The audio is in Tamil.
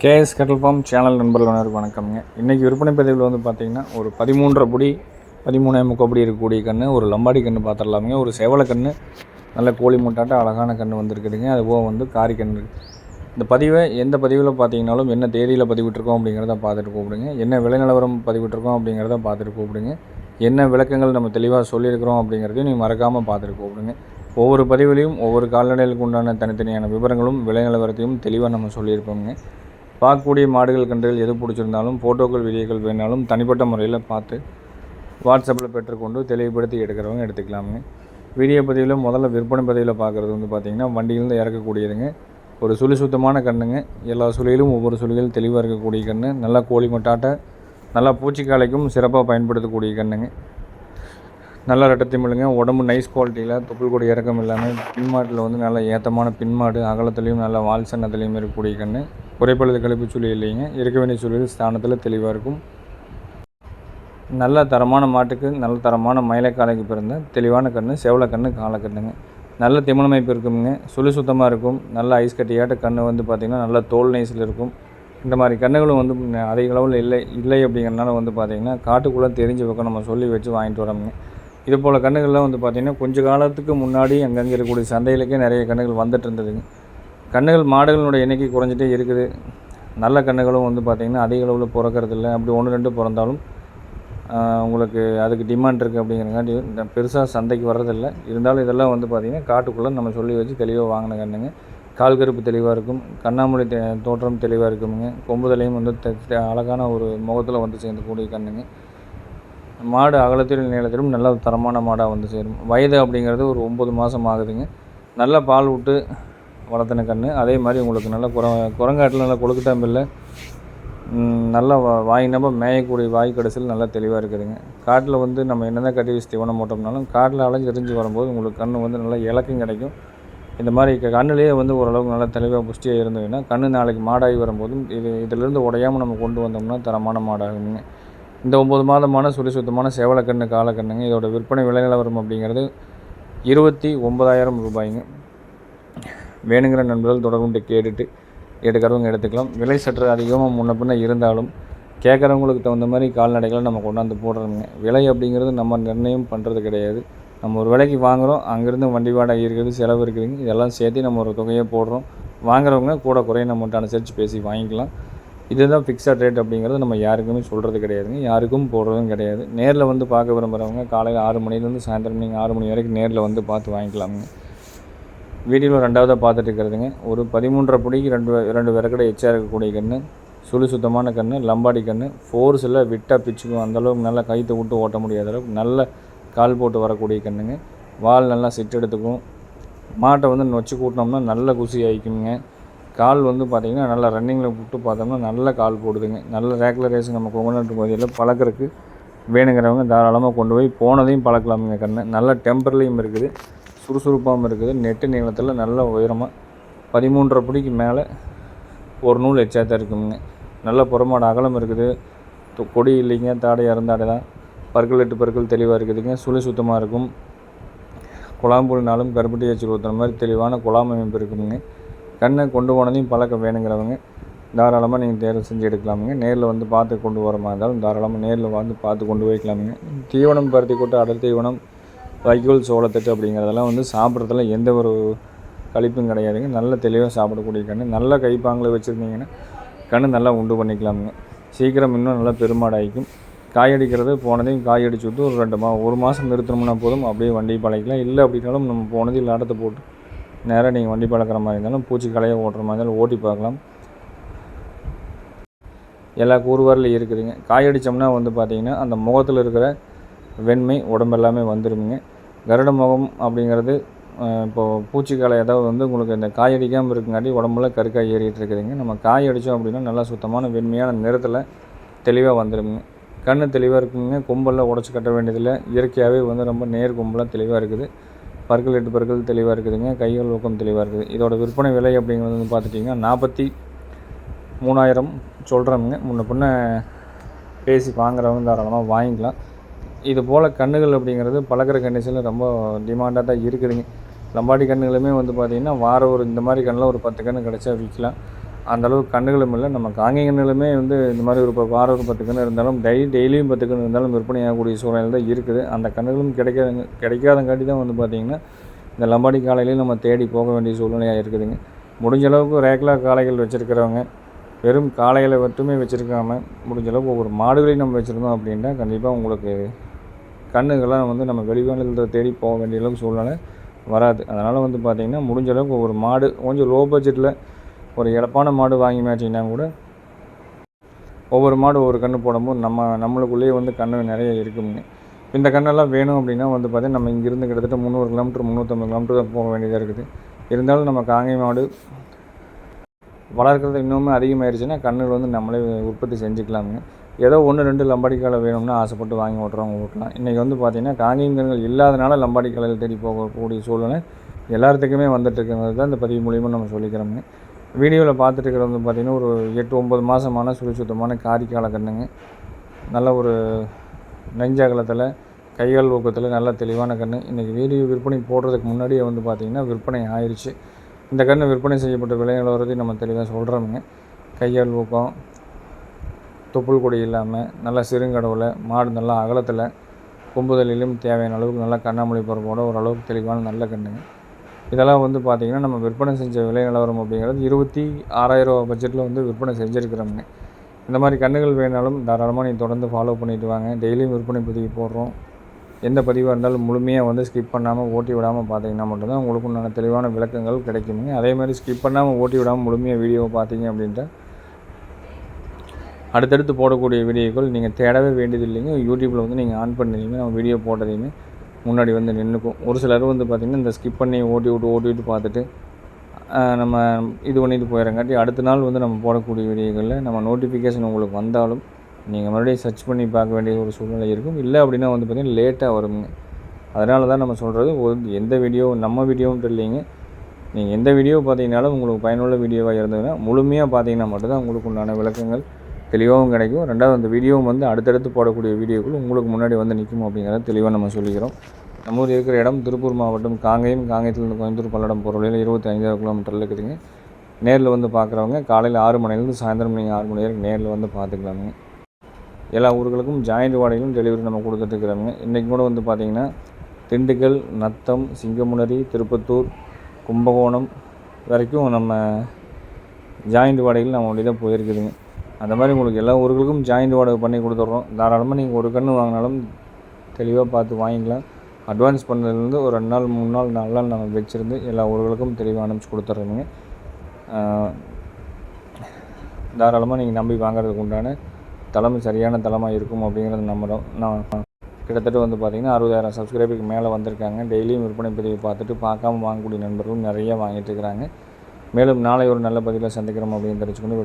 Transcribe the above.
கேஎஸ் கட்டல் ஃபார்ம் சேனல் நண்பர்கள் அனைவருக்கும் வணக்கம்ங்க. இன்றைக்கி விற்பனை பதிவில் வந்து பார்த்திங்கன்னா ஒரு பதிமூன்றரை புடி பதிமூணே முக்கப்படி இருக்கக்கூடிய கன்று ஒரு லம்பாடி கன்று பார்த்துடலாமுங்க. ஒரு செவலை கன்று நல்ல கோழி முட்டாட்ட அழகான கன்று வந்திருக்குதுங்க. அதுபோக வந்து காரி கன்று இந்த பதிவை எந்த பதிவில் பார்த்தீங்கனாலும் என்ன தேதியில் பதிவிட்டிருக்கோம் அப்படிங்கிறத பார்த்துட்டு கூப்பிடுங்க. என்ன விலை நிலவரம் பதிவிட்டிருக்கோம் அப்படிங்கிறத பார்த்துட்டு கூப்பிடுங்க. என்ன விளக்கங்கள் நம்ம தெளிவாக சொல்லியிருக்கிறோம் அப்படிங்கிறதையும் நீங்கள் மறக்காமல் பார்த்துட்டு கூப்பிடுங்க. ஒவ்வொரு பதிவுலையும் ஒவ்வொரு கால்நடைகளுக்கு உண்டான தனித்தனியான விவரங்களும் விலை நிலவரத்தையும் தெளிவாக நம்ம சொல்லியிருப்போங்க பார்க்கக்கூடிய மாடுகள் கன்றுகள் எது பிடிச்சிருந்தாலும் ஃபோட்டோக்கள் வீடியோக்கள் வேணாலும் தனிப்பட்ட முறையில் பார்த்து வாட்ஸ்அப்பில் பெற்றுக்கொண்டு தெளிவுபடுத்தி எடுக்கிறவங்க எடுத்துக்கலாமுங்க. வீடியோ பதிவில் முதல்ல விற்பனை பதிவில் பார்க்குறது வந்து பார்த்திங்கன்னா வண்டியிலேருந்து இறக்கக்கூடியதுங்க. ஒரு சுழி சுத்தமான கண்ணுங்க. எல்லா சுழியிலும் ஒவ்வொரு சுழியிலும் தெளிவாக இருக்கக்கூடிய கன்று நல்லா கோழி மட்டாட்ட நல்லா பூச்சிக்காலைக்கும் சிறப்பாக பயன்படுத்தக்கூடிய கண்ணுங்க. நல்ல ரெட்டத்திமிழுங்க உடம்பு நைஸ் குவாலிட்டியில் தொப்புள் கூட இறக்கம் இல்லாமல் பின்மாட்டில் வந்து நல்ல ஏத்தமான பின்மாடு அகலத்துலேயும் நல்ல வால் சன்னத்துலேயும் இருக்கக்கூடிய கன்று குறைப்பழுது கழிப்பு சுழி இல்லைங்க. இருக்க வேண்டிய சுழிகள் ஸ்தானத்தில் தெளிவாக இருக்கும். நல்ல தரமான மாட்டுக்கு நல்ல தரமான மயிலைக்காலைக்கு பிறந்த தெளிவான கன்று செவலை கன்று காலக்கண்ணுங்க நல்ல திமணமைப்பு இருக்குங்க சுழி சுத்தமாக இருக்கும். நல்ல ஐஸ் கட்டியாட்ட கன்று வந்து பார்த்திங்கன்னா நல்ல தோல் நைஸில் இருக்கும். இந்த மாதிரி கன்றுகளும் வந்து அதிக அளவில் இல்லை இல்லை அப்படிங்கிறனால வந்து பார்த்திங்கன்னா காட்டுக்குள்ளே தெரிஞ்ச பக்கம் நம்ம சொல்லி வச்சு வாங்கிட்டு வரோமுங்க. இது போல் கன்றுகள்லாம் வந்து பார்த்திங்கன்னா கொஞ்சம் காலத்துக்கு முன்னாடி அங்கங்கே இருக்கக்கூடிய சந்தையிலேயே நிறைய கன்றுகள் வந்துட்டு இருந்ததுங்க கன்றுகள் மாடுகளோட எண்ணிக்கை குறைஞ்சிட்டே இருக்குது. நல்ல கன்றுகளும் வந்து பார்த்திங்கன்னா அதிக அளவில் பிறக்கறதில்ல. அப்படி ஒன்று ரெண்டு பிறந்தாலும் உங்களுக்கு அதுக்கு டிமாண்ட் இருக்குது அப்படிங்கிறங்காட்டி இந்த பெருசாக சந்தைக்கு வர்றதில்ல. இருந்தாலும் இதெல்லாம் வந்து பார்த்திங்கன்னா காட்டுக்குள்ளே நம்ம சொல்லி வச்சு தெளிவாக வாங்கின கண்ணுங்க. கால் கருப்பு தெளிவாக இருக்கும். கண்ணாமூடி தே- தோற்றம் தெளிவாக இருக்குமுங்க. கொம்புதலையும் வந்து அழகான ஒரு முகத்தில் வந்து சேர்ந்துக்கூடிய கன்றுங்க மாடு அகலத்திலும் நீளத்திலும் நல்ல தரமான மாடாக வந்து சேரும். வயது அப்படிங்கிறது ஒரு ஒம்பது மாதம் ஆகுதுங்க. நல்ல பால் விட்டு வளர்த்தின கன்று அதே மாதிரி உங்களுக்கு நல்ல குர குரங்காட்டில் நல்லா கொழுக்கட்டாம்பில்ல நல்ல வா- வாய் நம்ப மேயக்கூடிய வாய் கடைசியில் நல்லா தெளிவாக இருக்குதுங்க. காட்டில் வந்து நம்ம என்ன தான் கட்டி வச்சு தீவனம் போட்டோம்னாலும் காட்டில் அலைஞ்சு எரிஞ்சு வரும்போது உங்களுக்கு கன்று வந்து நல்லா இலக்கம் கிடைக்கும். இந்த மாதிரி கண்ணுலேயே வந்து ஓரளவுக்கு நல்லா தெளிவாக புஷ்டியாக இருந்ததுன்னா கண்ணு நாளைக்கு மாடாகி வரும்போதும் இது இதிலிருந்து உடையாமல் நம்ம கொண்டு வந்தோம்னா தரமான மாடாகுங்க. இந்த ஒம்பது மாதமான சுழி சுத்தமான சேவலக்கண்ணு காலக்கண்ணுங்க இதோட விற்பனை விலை நிலவரம் அப்படிங்கிறது இருபத்தி ஒன்பதாயிரம் ரூபாய்ங்க. வேணுங்கிற நண்பர்கள் தொடர்புண்டு கேட்டுட்டு எடுக்கிறவங்க எடுத்துக்கலாம். விலை சற்று அதிகமாக முன்ன பின்ன இருந்தாலும் கேட்குறவங்களுக்கு தகுந்த மாதிரி கால்நடைகளை நம்ம கொண்டாந்து போடுறோங்க விலை அப்படிங்கிறது நம்ம நிர்ணயம் பண்ணுறது கிடையாது. நம்ம ஒரு விலைக்கு வாங்குகிறோம் அங்கேருந்து வண்டி வாடகை இருக்குது செலவு இருக்குதுங்க. இதெல்லாம் சேர்த்து நம்ம ஒரு தொகையை போடுறோம். வாங்குறவங்க கூட குறைய நம்மகிட்ட அனுசரித்து பேசி வாங்கிக்கலாம். இதுதான் ஃபிக்ஸட் ரேட் அப்படிங்கிறது நம்ம யாருக்குமே சொல்கிறது கிடையாதுங்க. யாருக்கும் போடுறதும் கிடையாது. நேரில் வந்து பார்க்க விரும்புகிறவங்க காலையில் ஆறு மணிலேருந்து சாயந்தரம் நீங்கள் ஆறு மணி வரைக்கும் நேரில் வந்து பார்த்து வாங்கிக்கலாமுங்க. வீடியோவில் ரெண்டாவதாக பார்த்துட்டு இருக்கிறதுங்க. ஒரு பதிமூன்றரை பிடிக்கு ரெண்டு ரெண்டு விறக்கடை எச்சா இருக்கக்கூடிய கன்று சுழி சுத்தமான கன்று லம்பாடி கன்று ஃபோர்ஸில் விட்டால் பிச்சுக்கும். அந்தளவுக்கு நல்லா கைத்து விட்டு ஓட்ட முடியாத அளவுக்கு நல்ல கால் போட்டு வரக்கூடிய கன்றுங்க வால் நல்லா சிட்டு எடுத்துக்கும். மாட்டை வந்து நொச்சு கூட்டினோம்னா நல்ல குசி ஆகிக்குங்க கால் வந்து பார்த்திங்கன்னா நல்லா ரன்னிங்கில் விட்டு பார்த்தோம்னா நல்ல கால் போடுதுங்க. நல்ல ரேக்லர் ரேஸ் நம்ம கொங்கநாட்டு பகுதியில் பழக்கிறதுக்கு வேணுங்கிறவங்க தாராளமாக கொண்டு போய் போனதையும் பழக்கலாமுங்க கண்ணு. நல்ல டெம்பர்லேயும் இருக்குது. சுறுசுறுப்பாகவும் இருக்குது. நெட்டு நீளத்தில் நல்ல உயரமாக பதிமூன்றரை பிடிக்கு மேலே ஒரு நூல் எச்சாத்தான் இருக்குங்க. நல்ல புறமாட அகலம் இருக்குது. கொடி இல்லைங்க. தாடை இறந்தாடை தான் பற்கள் எட்டு பற்கள் தெளிவாக இருக்குதுங்க. சுழி சுத்தமாக இருக்கும். குழாம்புல்னாலும் கருப்பட்டி வச்சு ஊற்றுற மாதிரி தெளிவான குழாம் அமைப்பு இருக்குங்க. கண்ணை கொண்டு போனதையும் பழக்கம் வேணுங்கிறவங்க தாராளமாக நீங்கள் தேர்வு செஞ்சு எடுக்கலாமுங்க. நேரில் வந்து பார்த்து கொண்டு வர மாதிரி இருந்தாலும் தாராளமாக நேரில் வந்து பார்த்து கொண்டு போய்க்கலாமுங்க. தீவனம் பருத்தி கொட்டை அடல் தீவனம் வைக்கோல் சோளத்தட்டு அப்படிங்கிறதெல்லாம் வந்து சாப்பிட்றதுல எந்த ஒரு கழிப்பும் கிடையாதுங்க. நல்ல தெளிவாக சாப்பிடக்கூடிய கன்று நல்ல கைப்பாங்களை வச்சுருந்தீங்கன்னா கன்று நல்லா உண்டு பண்ணிக்கலாமுங்க. சீக்கிரம் இன்னும் நல்லா பெருமாடாயிக்கும் காய் அடிக்கிறது போனதையும் காய் அடிச்சு விட்டு ஒரு ரெண்டு மா ஒரு மாதம் நிறுத்தணும்னா போதும். அப்படியே வண்டி பழகிக்கலாம். இல்லை அப்படின்னாலும் நம்ம போனதையும் லாடத்தை போட்டு நேராக நீங்கள் வண்டி பழக்கிற மாதிரி இருந்தாலும் பூச்சி கலையை ஓட்டுற மாதிரி இருந்தாலும் ஓட்டி பார்க்கலாம். எல்லா கூறுவாரில் இருக்குதுங்க. காய் அடித்தோம்னா வந்து பார்த்திங்கன்னா அந்த முகத்தில் இருக்கிற வெண்மை உடம்பெல்லாமே வந்துடுங்க கருட முகம் அப்படிங்கிறது இப்போது பூச்சிக்களை பூச்சிக்காலை ஏதாவது வந்து உங்களுக்கு இந்த காய் அடிக்காமல் இருக்குங்காட்டி உடம்புல கருக்காய் ஏறிட்டு இருக்குதுங்க. நம்ம காய் அடித்தோம் அப்படின்னா நல்லா சுத்தமான வெண்மையான நிறத்தில் தெளிவாக வந்துடுங்க கண் தெளிவாக இருக்குங்க. கொம்பெல்லாம் உடச்சி கட்ட வேண்டியதில்லை. இயற்கையாகவே வந்து ரொம்ப நேர் கொம்பெல்லாம் தெளிவாக இருக்குது. பற்கள் எட்டு பற்கள் தெளிவாக இருக்குதுங்க. கைகள் ஊக்கம் தெளிவாக இருக்குது. இதோட விற்பனை விலை அப்படிங்கிறது வந்து பார்த்துட்டிங்கன்னா நாற்பத்தி மூணாயிரம் சொல்கிறோமுங்க முன்ன பின்ன பேசி வாங்குறவங்க தாராளமாக வாங்கிக்கலாம். இது போல் கன்றுகள் அப்படிங்கிறது பழக்கிற கண்டிஷனில் ரொம்ப டிமாண்டாக தான் இருக்குதுங்க. லம்பாடி கன்றுகளுமே வந்து பார்த்திங்கன்னா வாரம் ஒரு இந்த மாதிரி கண்ணில் ஒரு பத்து கன்று கிடச்சா விற்கலாம் அந்தளவுக்கு கண்ணுகளும் இல்லை. நம்ம காங்கை வந்து இந்த மாதிரி ஒரு இப்போ வாரம் ஒரு பத்து கன்று இருந்தாலும் டெய்லி டெய்லியும் பத்து கன்று இருந்தாலும் விற்பனை ஆகக்கூடிய சூழ்நிலை தான் இருக்குது. அந்த கண்ணுகளும் கிடைக்காத கிடைக்காதங்காட்டி தான் வந்து பார்த்திங்கன்னா இந்த லம்பாடி காலையிலையும் நம்ம தேடி போக வேண்டிய சூழ்நிலையாக இருக்குதுங்க. முடிஞ்ச அளவுக்கு ரேக்லா காளைகள் வச்சுருக்கிறவங்க வெறும் காளைகளை மட்டுமே வச்சுருக்காமல் முடிஞ்ச அளவுக்கு ஒவ்வொரு மாடுகளையும் நம்ம வச்சுருந்தோம் அப்படின்னா கண்டிப்பாக உங்களுக்கு கண்ணுகள்லாம் வந்து நம்ம வெளிவானத்தில் தேடி போக வேண்டிய அளவுக்கு சூழ்நிலை வராது. அதனால் வந்து பார்த்திங்கன்னா முடிஞ்ச அளவுக்கு ஒவ்வொரு மாடு கொஞ்சம் லோ பட்ஜெட்டில் ஒரு இழப்பான மாடு வாங்கி மேய்ச்சிங்கன்னா கூட ஒவ்வொரு மாடு ஒவ்வொரு கன்று போடும்போது நம்ம நம்மளுக்குள்ளேயே வந்து கன்று நிறைய இருக்குங்க இந்த கண்ணெல்லாம் வேணும் அப்படின்னா வந்து பார்த்திங்கன்னா நம்ம இங்கேருந்து கிட்டத்தட்ட முந்நூறு கிலோமீட்டர் முந்நூற்றம்பது கிலோமீட்டர் தான் போக வேண்டியதாக இருக்குது. இருந்தாலும் நம்ம காங்கை மாடு வளர்க்குறது இன்னுமே அதிகமாயிருச்சுன்னா கண்ணுகள் வந்து நம்மளே உற்பத்தி செஞ்சுக்கலாமுங்க ஏதோ ஒன்று ரெண்டு லம்பாடி காலை வேணும்னா ஆசைப்பட்டு வாங்கி ஓட்டுறவங்க ஓட்டலாம். இன்றைக்கி வந்து பார்த்திங்கன்னா காங்கேயம் கண்கள் இல்லாதனால லம்பாடி காலையில் தேடி போகக்கூடிய சூழ்நிலை எல்லாத்துக்குமே வந்துட்டு இருக்கிறது தான் இந்த பதிவு மூலியமாக நம்ம சொல்லிக்கிறோங்க வீடியோவில் பார்த்துட்டு வந்து பார்த்திங்கன்னா ஒரு எட்டு ஒம்பது மாதமான சுழி சுத்தமான காரிக்கால கண்ணுங்க நல்ல ஒரு நெஞ்சகலத்தில் கைகால் ஊக்கத்தில் நல்ல தெளிவான கன்று இன்றைக்கி வீடியோ விற்பனை போடுறதுக்கு முன்னாடியே வந்து பார்த்திங்கன்னா விற்பனை ஆயிடுச்சு இந்த கன்று விற்பனை செய்யப்பட்ட விலை நிலவரத்தையும் நம்ம தெளிவாக சொல்கிறோமுங்க கையால் ஊக்கம் தொப்புள் கொடி இல்லாமல் நல்லா சிறுங்கடவில் மாடு நல்லா அகலத்தில் கொம்புதலிலும் தேவையான அளவுக்கு நல்லா கண்ணாமொழி பரப்போட ஓரளவுக்கு தெளிவான நல்ல கண்ணுங்க. இதெல்லாம் வந்து பார்த்திங்கன்னா நம்ம விற்பனை செஞ்ச விலை நிலவரம் அப்படிங்கிறது இருபத்தி ஆறாயிரம் ரூபா பட்ஜெட்டில் வந்து விற்பனை செஞ்சுருக்கிறோமுங்க. இந்த மாதிரி கண்ணுகள் வேணாலும் தாராளமாக நீங்கள் தொடர்ந்து ஃபாலோ பண்ணிட்டு வாங்க. டெய்லியும் விற்பனை பதிவு போடுறோம். எந்த பதிவாக இருந்தாலும் முழுமையாக வந்து ஸ்கிப் பண்ணாமல் ஓட்டி விடாமல் பார்த்தீங்கன்னா மட்டும்தான் உங்களுக்கு உண்டான தெளிவான விளக்கங்கள் கிடைக்குங்க அதே மாதிரி ஸ்கிப் பண்ணாமல் ஓட்டி விடாமல் முழுமையாக வீடியோவை பார்த்தீங்க அப்படின்ட்டு அடுத்தடுத்து போடக்கூடிய வீடியோக்கள் நீங்கள் தேடவே வேண்டியது இல்லைங்க யூடியூப்பில் வந்து நீங்கள் ஆன் பண்ணிங்க நம்ம வீடியோ போட்டதையுமே முன்னாடி வந்து நின்றுக்கும் ஒரு சிலர் வந்து பார்த்திங்கன்னா இந்த ஸ்கிப் பண்ணி ஓட்டி விட்டு ஓட்டி விட்டு பார்த்துட்டு நம்ம இது பண்ணிட்டு போயிடறங்காட்டி அடுத்த நாள் வந்து நம்ம போடக்கூடிய வீடியோக்களில் நம்ம நோட்டிஃபிகேஷன் உங்களுக்கு வந்தாலும் நீங்கள் மறுபடியும் சர்ச் பண்ணி பார்க்க வேண்டிய ஒரு சூழ்நிலை இருக்கும். இல்லை அப்படின்னா வந்து பார்த்திங்கன்னா லேட்டாக வருங்க. அதனால தான் நம்ம சொல்கிறது ஒரு எந்த வீடியோ நம்ம வீடியோன்ட்டு இல்லைங்க. நீங்கள் எந்த வீடியோ பார்த்தீங்கனாலும் உங்களுக்கு பயனுள்ள வீடியோவாக இருந்ததுன்னா முழுமையாக பார்த்தீங்கன்னா மட்டும்தான் உங்களுக்கு உண்டான விளக்கங்கள். தெளிவாகவும் கிடைக்கும். ரெண்டாவது அந்த வீடியோவும் வந்து அடுத்தடுத்து போடக்கூடிய வீடியோக்கள் உங்களுக்கு முன்னாடி வந்து நிற்கும் அப்படிங்கிறத தெளிவாக நம்ம சொல்லிக்கிறோம். நம்ம ஊர் இருக்கிற இடம் திருப்பூர் மாவட்டம் காங்கேயம் காங்கேயத்துலேருந்து கோயம்புத்தூர் பல்லடம் போகிற வழியில் இருபத்தி ஐந்தாயிரம் கிலோமீட்டரில் இருக்குதுங்க. நேரில் வந்து பார்க்குறவங்க காலையில் ஆறு மணிலேருந்து சாயந்தரம் நீங்கள் ஆறு மணி வரைக்கும் நேரில் வந்து பார்த்துக்கலாமுங்க. எல்லா ஊர்களுக்கும் ஜாயிண்ட் வாடகையிலும் டெலிவரி நம்ம கொடுத்துட்ருக்குறோங்க இன்றைக்கி கூட வந்து பார்த்திங்கன்னா திண்டுக்கல் நத்தம் சிங்கமுனரி திருப்பத்தூர் கும்பகோணம் வரைக்கும் நம்ம ஜாயிண்ட் வாடகையில் நம்ம வண்டி தான் போயிருக்குதுங்க. அந்த மாதிரி உங்களுக்கு எல்லா ஊர்களுக்கும் ஜாயிண்ட் வாடகை பண்ணி கொடுத்துட்றோம் தாராளமாக நீங்கள் ஒரு கன்று வாங்கினாலும் தெளிவாக பார்த்து வாங்கிக்கலாம். அட்வான்ஸ் பண்ணதுலேருந்து ஒரு ரெண்டு நாள் மூணு நாள் நாலு நாள் நாங்கள் வச்சுருந்து எல்லா ஊர்களுக்கும் தெளிவாக அனுப்பிச்சி கொடுத்துட்றோங்க தாராளமாக நீங்கள் நம்பி வாங்குறதுக்கு உண்டான தலைமை சரியான தளமாக இருக்கும் அப்படிங்கிறத நம்புகிறோம் நான் கிட்டத்தட்ட வந்து பார்த்திங்கன்னா அறுபதாயிரம் சப்ஸ்கிரைபருக்கு மேலே வந்திருக்காங்க. டெய்லியும் விற்பனை பதிவு பார்த்துட்டு பார்க்காம வாங்கக்கூடிய நண்பர்களும் நிறைய வாங்கிட்டு இருக்கிறாங்க. மேலும் நாளை ஒரு நல்ல பதிவில் சந்திக்கிறோம் அப்படின்னு தெரிஞ்சுக்கொண்டு